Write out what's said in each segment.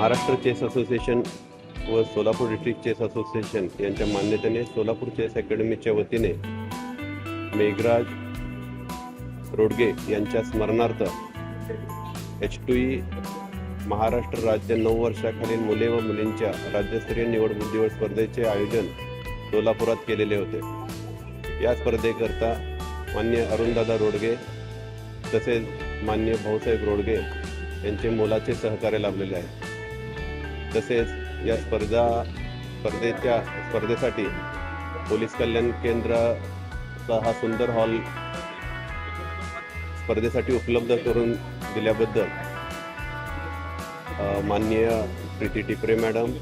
Maharashtra chess association व Solapur district chess association यांच्या मान्यतेने Solapur chess अकॅडमीच्या वतीने मेघराज रोडगे यांच्या स्मरणार्थ एच टू ई महाराष्ट्र राज्य नऊ वर्षाखालील मुले व मुलींच्या राज्यस्तरीय निवड बुद्धिबळ स्पर्धेचे आयोजन सोलापुरात केलेले होते. या स्पर्धेकरता मान्य अरुणदादा रोडगे तसेच मान्य भाऊसाहेब रोडगे यांचे मोलाचे सहकार्य लाभलेले आहे. तसेच या स्पर्धा स्पर्धेच्या स्पर्धेसाठी पोलीस कल्याण केंद्राचा हा सुंदर हॉल स्पर्धेसाठी उपलब्ध करून दिल्याबद्दल माननीय प्रीती टिपरे मॅडम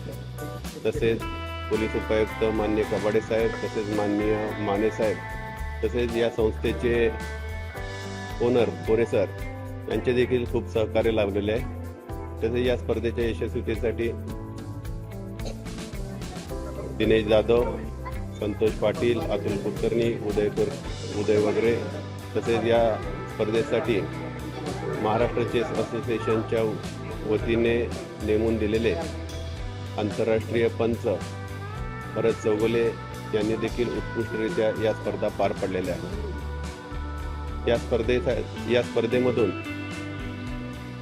तसेच पोलीस उपायुक्त मान्य कबाडे साहेब तसेच माननीय माने साहेब तसेच या संस्थेचे ओनर गोरे सर यांचे देखील खूप सहकार्य लाभलेले आहे. तसेच या स्पर्धेच्या यशस्वीतेसाठी दिनेश जाधव संतोष पाटील अतुल कुलकर्णी उदयपूर उदय वगैरे तसेच या स्पर्धेसाठी महाराष्ट्र चेस असोसिएशनच्या वतीने नेमून दिलेले आंतरराष्ट्रीय पंच भरत चौगुले यांनी देखील उत्कृष्टरित्या या स्पर्धा पार पडलेल्या आहेत. या स्पर्धेचा या स्पर्धेमधून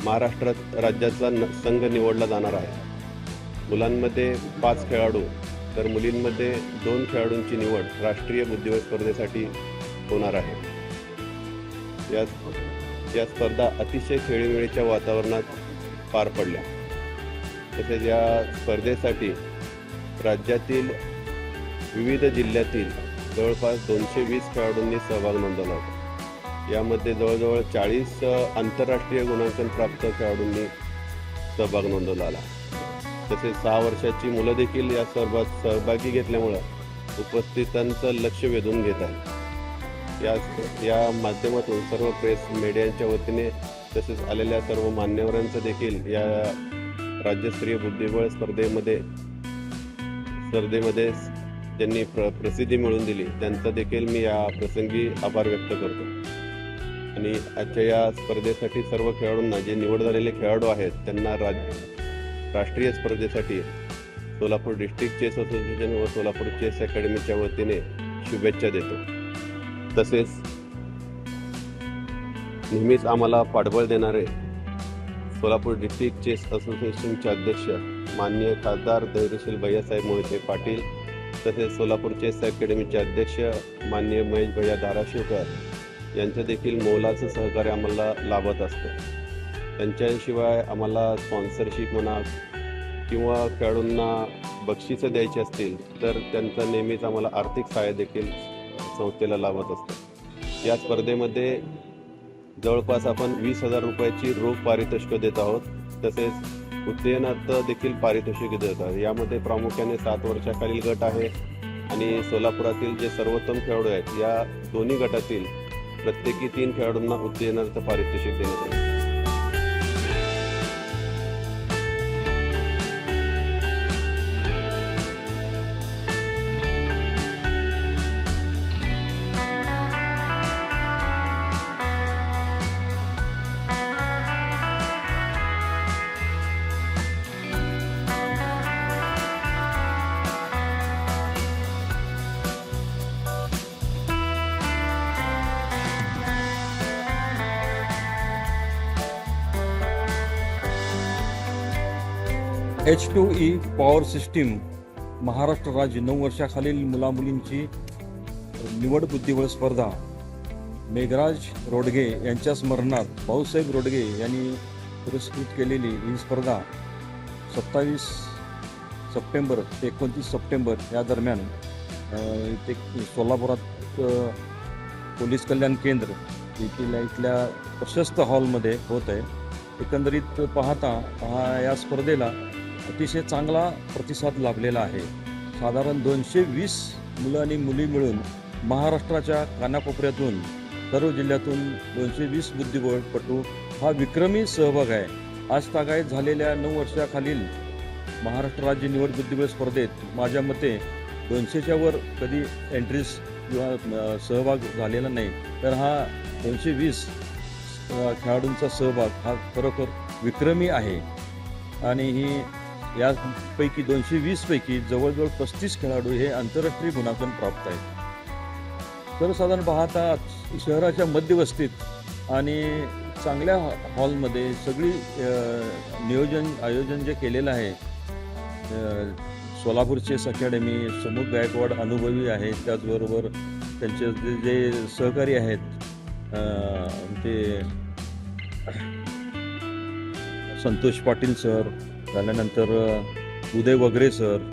महाराष्ट्रात राज्याचा न- संघ निवडला जाणार आहे. मुलांमध्ये पाच खेळाडू तर मुलींमध्ये दोन खेळाडूंची निवड राष्ट्रीय बुद्धिबळ स्पर्धेसाठी होणार आहे. या या स्पर्धा अतिशय खेळीमेळीच्या वातावरणात पार पडल्या. तसेच या स्पर्धेसाठी राज्यातील विविध जिल्ह्यातील जवळपास दोनशे वीस खेळाडूंनी सहभाग नोंदवला होता. यामध्ये जवळजवळ चाळीस आंतरराष्ट्रीय गुणांकन प्राप्त खेळाडूंनी सहभाग नोंदवला. आला तसेच सहा वर्षाची मुलं देखील या सहभाग सहभागी घेतल्यामुळं उपस्थितांचं लक्ष वेधून घेत आहे या या माध्यमातून सर्व प्रेस मीडियांच्या वतीने तसेच आलेल्या सर्व मान्यवरांचं देखील या राज्यस्तरीय बुद्धिबळ स्पर्धेमध्ये स्पर्धेमध्ये त्यांनी प्र प्रसिद्धी मिळवून दिली. त्यांचा देखील मी या प्रसंगी आभार व्यक्त करतो. आणि आजच्या या स्पर्धेसाठी सर्व खेळाडूंना जे निवड झालेले खेळाडू आहेत त्यांना राज राष्ट्रीय स्पर्धेसाठी सोलापूर डिस्ट्रिक्ट चेस असोसिएशन व सोलापूर चेस अकॅडमीच्या वतीने शुभेच्छा देतो. तसेच नेहमीच आम्हाला पाठबळ देणारे सोलापूर डिस्ट्रिक्ट चेस असोसिएशनचे अध्यक्ष माननीय खासदार धैर्यशील भैयासाहेब मोहिते पाटील तसेच सोलापूर चेस अकॅडमीचे अध्यक्ष माननीय महेश भैया धाराशिवकर यांचं देखील मोलाचं सहकार्य आम्हाला लाभत असतं. त्यांच्याशिवाय आम्हाला स्पॉन्सरशिप म्हणा किंवा खेळाडूंना बक्षिसं द्यायची असतील तर त्यांचं नेहमीच आम्हाला आर्थिक सहाय्य देखील संस्थेला लाभत असतं. या स्पर्धेमध्ये जवळपास आपण वीस हजार रुपयाची रोख पारितोषिकं देत आहोत तसेच उत्तेजनार्थ देखील पारितोषिक देत आहोत. यामध्ये प्रामुख्याने सात वर्षाखालील गट आहे आणि सोलापुरातील जे सर्वोत्तम खेळाडू आहेत या दोन्ही गटातील प्रत्येकी तीन खेळाडूंना उत्तेजनाचं पारितोषिक देण्यात आलं. H two E power system Maharashtra राज्य नऊ वर्षाखालील मुलामुलींची निवड बुद्धिबळ स्पर्धा. मेघराज रोडगे यांच्या स्मरणार्थ भाऊसाहेब रोडगे यांनी पुरस्कृत केलेली ही स्पर्धा सत्तावीस सप्टेंबर ते एकोणतीस सप्टेंबर या दरम्यान ते इथे सोलापुरात पोलीस कल्याण केंद्र येथील इथल्या प्रशस्त हॉलमध्ये होत आहे. एकंदरीत पाहता हा या स्पर्धेला अतिशय चांगला प्रतिसाद लाभलेला आहे. साधारण दोनशे वीस मुलं आणि मुली मिळून महाराष्ट्राच्या कानाकोपऱ्यातून सर्व जिल्ह्यातून दोनशे वीस बुद्धिबळपटू हा विक्रमी सहभाग आहे. आज तागायत झालेल्या नऊ वर्षाखालील महाराष्ट्र राज्य निवड बुद्धिबळ स्पर्धेत माझ्या मते दोनशेच्या वर कधी एंट्रीज किंवा सहभाग झालेला नाही. तर हा दोनशे वीस खेळाडूंचा सहभाग हा खरोखर विक्रमी आहे. आणि ही यापैकी दोनशे वीसपैकी जवळजवळ पस्तीस खेळाडू हे आंतरराष्ट्रीय गुणांकन प्राप्त आहेत. सर्वसाधारण पाहता शहराच्या मध्यवस्तीत आणि चांगल्या हॉलमध्ये सगळी नियोजन आयोजन जे केलेलं आहे सोलापूरचे सोलापूर चेस अकॅडमी समुद गायकवाड अनुभवी आहेत त्याचबरोबर त्यांचे जे जे सहकारी आहेत ते संतोष पाटील सर झाल्यानंतर उदय वगैरे सर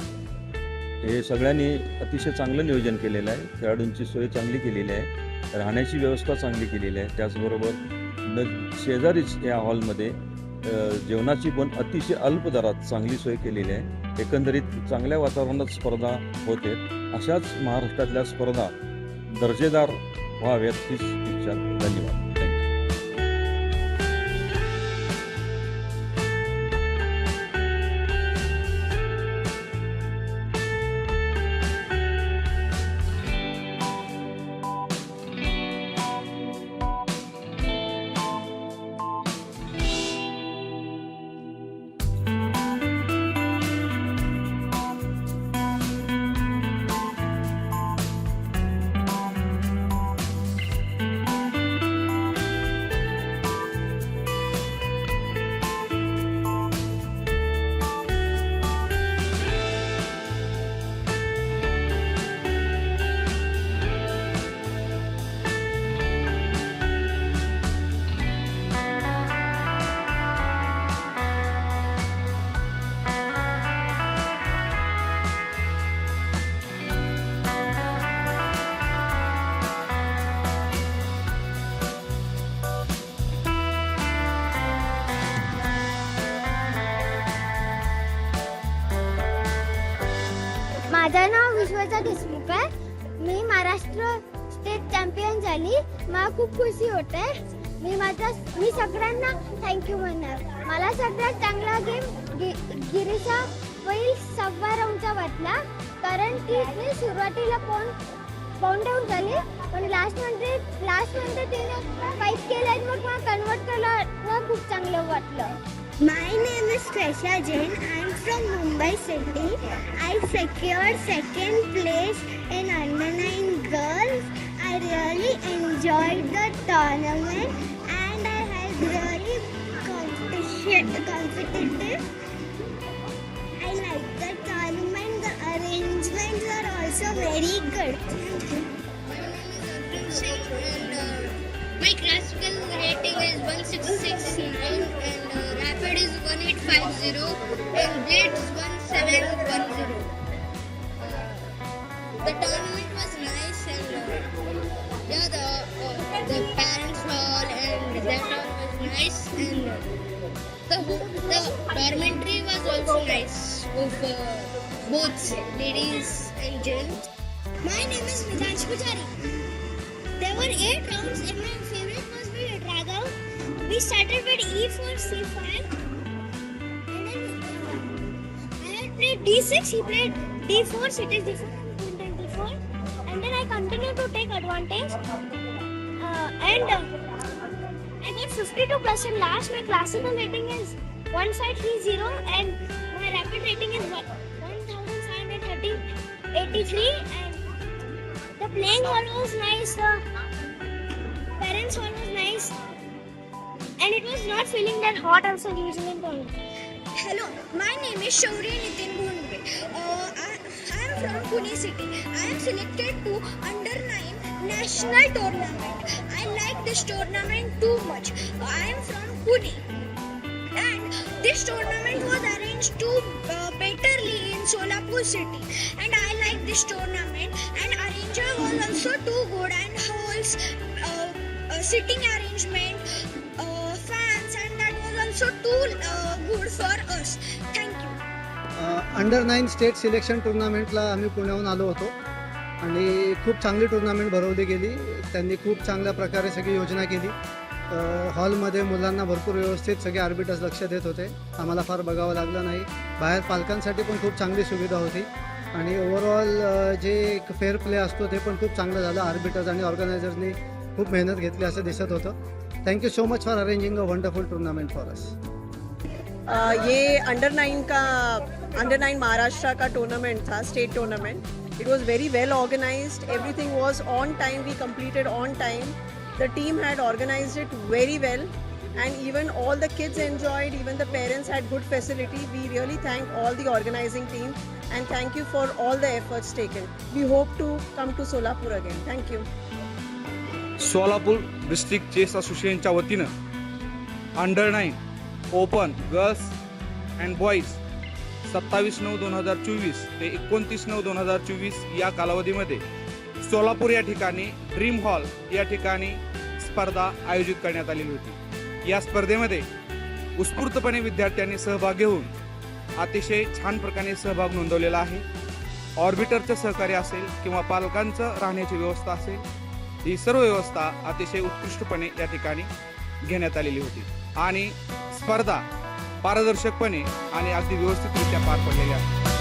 हे सगळ्यांनी अतिशय चांगलं नियोजन केलेलं आहे. खेळाडूंची सोय चांगली केलेली आहे. राहण्याची व्यवस्था चांगली केलेली आहे. त्याचबरोबर न शेजारीच या हॉलमध्ये जेवणाची पण अतिशय अल्प दरात चांगली सोय केलेली आहे. एकंदरीत चांगल्या वातावरणात स्पर्धा होते. अशाच महाराष्ट्रातल्या स्पर्धा दर्जेदार व्हाव्यात हीच इच्छा. धन्यवाद. नाव देशमुख आहे मी महाराष्ट्र स्टेट चॅम्पियन झाली. मला खूप खुशी होते. मी माझा मी सगळ्यांना थँक्यू म्हणणार. मला सगळ्यात चांगला गेम गि गिरीचा पहिल सव्वा राऊंडचा वाटला कारण की मी सुरुवातीला पॉन पाऊंड डाऊन झाली. पण लास्ट म्हणजे लास्ट म्हणजे तिने फाईट केलं आणि मग मला कन्वर्ट केलं. खूप चांगलं वाटलं. My name is Tresha Jain. From Mumbai City. I secured second place in under 9 girls. I really enjoyed the tournament and I had really competitive. I like the tournament. The arrangements are also very good. My classical rating is 1669 rapid is 1850 and is 1710. Uh, the tournament was nice and uh, yeah, the uh, the parents hall and that all was nice and uh, the the dormitory was also nice of uh, both ladies and gents. My name is Mitansh Pujari. There were eight rounds and my favorite was with drag out. We started with E4, C5. Played D6, he played D4, cities D4, and then D4. And then I continued to take advantage. Uh, and uh, I got 52 plus in last. My classical rating is 1530 and my rapid rating is 1530 83 and the playing hall was nice, the parents hall was nice, and it was not feeling that hot also using it on. Hello, my name is Shauri Nitin Bhunbe. Uh, I, I am from Pune city. I am selected to under 9 national tournament. I like this tournament too much. I am from Pune. And this tournament was arranged to uh, betterly in Solapur city. And I like this tournament. And arranger was also too good and holds uh, uh, sitting arrangement, uh, fans, also too uh, good for us. Thank you. Under nine state selection टुर्नामेंटला आम्ही पुण्याहून आलो होतो. आणि खूप चांगली tournament भरवली गेली. त्यांनी खूप चांगल्या प्रकारे सगळी योजना केली. हॉलमध्ये मुलांना भरपूर व्यवस्थित सगळे आर्बिटर्स लक्ष देत होते. आम्हाला फार बघावं लागलं नाही. बाहेर पालकांसाठी पण खूप चांगली सुविधा होती. आणि ओव्हरऑल जे एक फेअर प्ले असतो ते पण खूप चांगलं झालं. आर्बिटर्स आणि ऑर्गनायझर्सनी खूप मेहनत घेतली असं दिसत होतं. thank you so much for arranging a wonderful tournament for us uh, ये अंडर नाइन का अंडर नाइन महाराष्ट्र का टूर्नामेंट था state tournament it was very well organised everything was on time we completed on time the team had organized it very well and even all the kids enjoyed even the parents had good facility we really thank all the organizing team and thank you for all the efforts taken we hope to come to solapur again thank you Solapur district chess असोसिएशनच्या वतीनं under nine open girls and boys सत्तावीस नऊ दोन हजार चोवीस ते एकोणतीस नऊ दोन हजार चोवीस या कालावधीमध्ये सोलापूर या ठिकाणी ड्रीम हॉल या ठिकाणी स्पर्धा आयोजित करण्यात आलेली होती. या स्पर्धेमध्ये उत्स्फूर्तपणे विद्यार्थ्यांनी सहभाग घेऊन अतिशय छान प्रकारे सहभाग नोंदवलेला आहे. ऑर्बिटरचं सहकार्य असेल किंवा पालकांचं राहण्याची व्यवस्था असेल ही सर्व व्यवस्था अतिशय उत्कृष्टपणे या ठिकाणी घेण्यात आलेली होती. आणि स्पर्धा पारदर्शकपणे आणि अगदी व्यवस्थितरित्या पार पडलेल्या आहेत